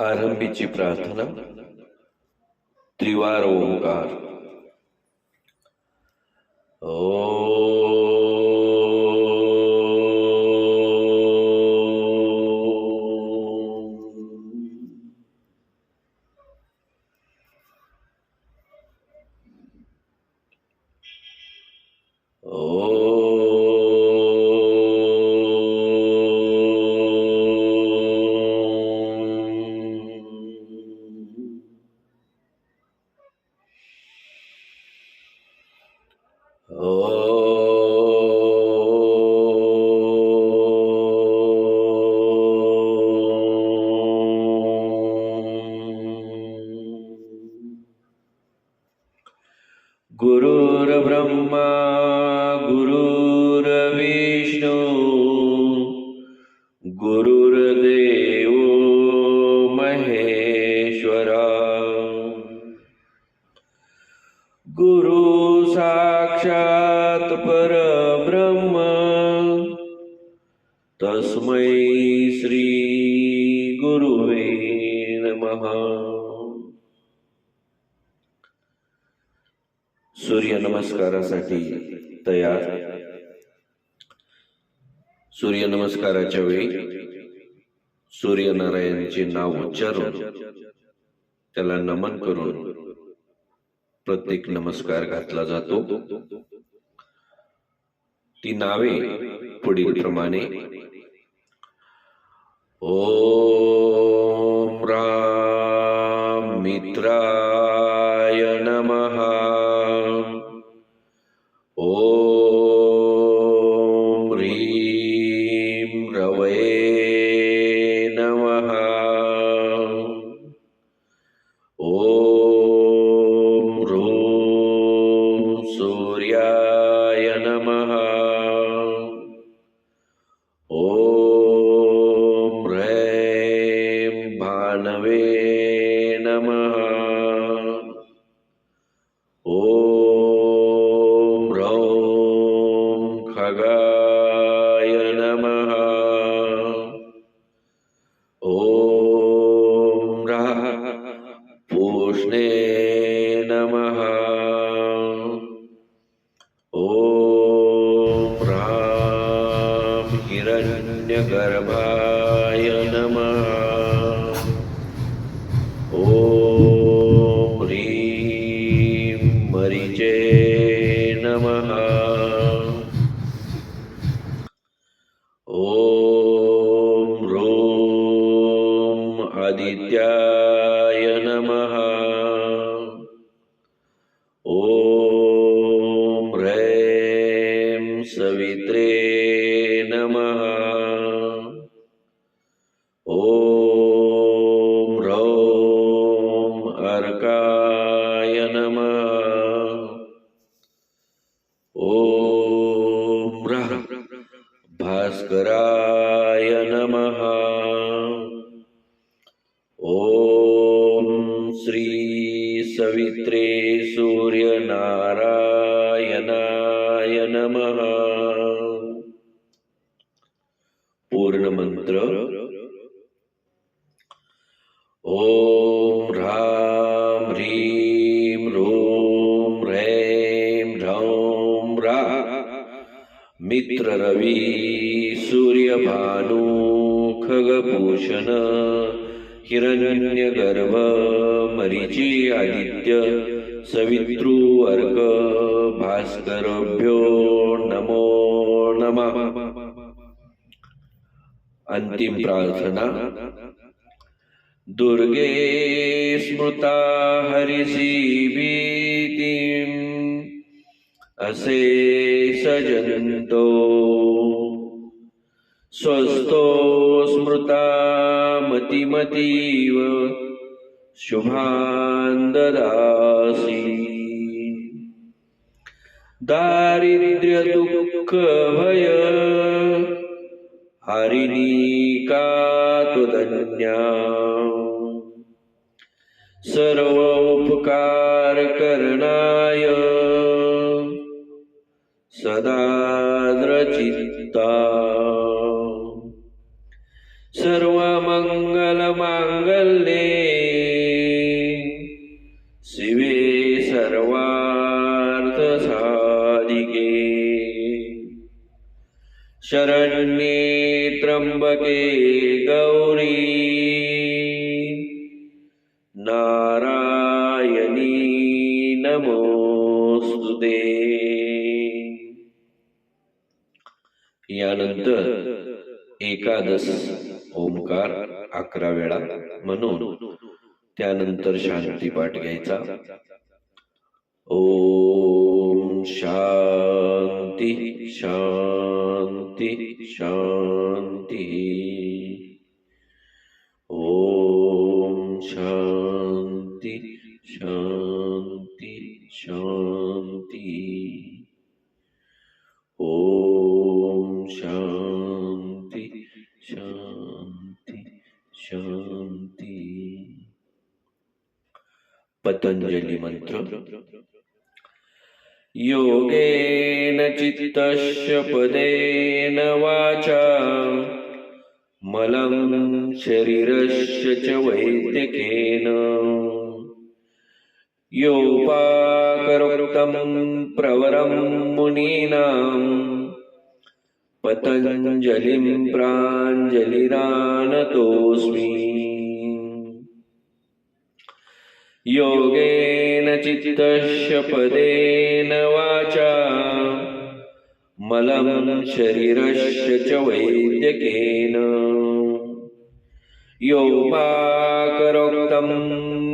आरंभीची प्रार्थना त्रिवार ओंकार ओ। गुरुर्ब्रह्मा गुरुर्विष्णू गुरु साक्षात परब्रह्म। तस्मै श्री गुरुवे नमः। सूर्य नमस्कारासाठी तयार। सूर्य नमस्काराच्या वेळी सूर्यनारायणचे नाव उच्चारून त्याला नमन करून प्रत्येक नमस्कार घातला जातो. ती नावे पुढील प्रमाणे. ओम राम मित्राय नमः. ओम ह्रीं ॐ आदित्याय नमः सवित्रे सूर्यनारायणाय नमः। पूर्णमंत्र ॐ ह्रां ह्रीं ह्रूं ह्रैं ह्रौं रा। मित्र रवी सूर्यभानु खगभूषण हिरण्यगर्भ मरीची आदित्य सवितृ अर्क भास्करभ्यो नमो नमः। अंतिम प्रार्थना, दुर्गे स्मृता हरिषी भीतिम् असे सजन्तो। स्वस्थो स्मृता मतिमतीव शुभान् ददासि दारिद्र्यदुःखभय हरिणीका त्वदन्या सर्वोपकारकरणाय सदा द्रचित्ता सर्व मंगल मांगल्ये शिवे सर्वार्थ साधिके शरण्ये त्र्यंबके गौरी। नारायणी नमोस्तु दे यानंतर एकादश। ओंकार, अकरा वेळा म्हणून त्यानंतर शांती पाठ घ्यायचा. ओम शांती शांती शांती. ओम शांती शांती शांती. ओम शांती शांती शांती पतंजली मंत्र योगेन चित्तस्य पदेन वाचा। मलं शरीरस्य च वैद्यकेन। योपाकरोक्तं प्रवरं मुनीनाम् पतञ्जलिं प्राञ्जलिरानतोऽस्मि योगेन चित्तश्च पदेन वाचा। मलं शरीरस्य च वैद्यकेन। योपाकरोक्तं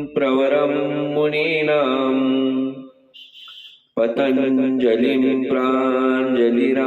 प्रवरं मुनीनाम् पतञ्जलिं प्राञ्जलिरानतोऽस्मि।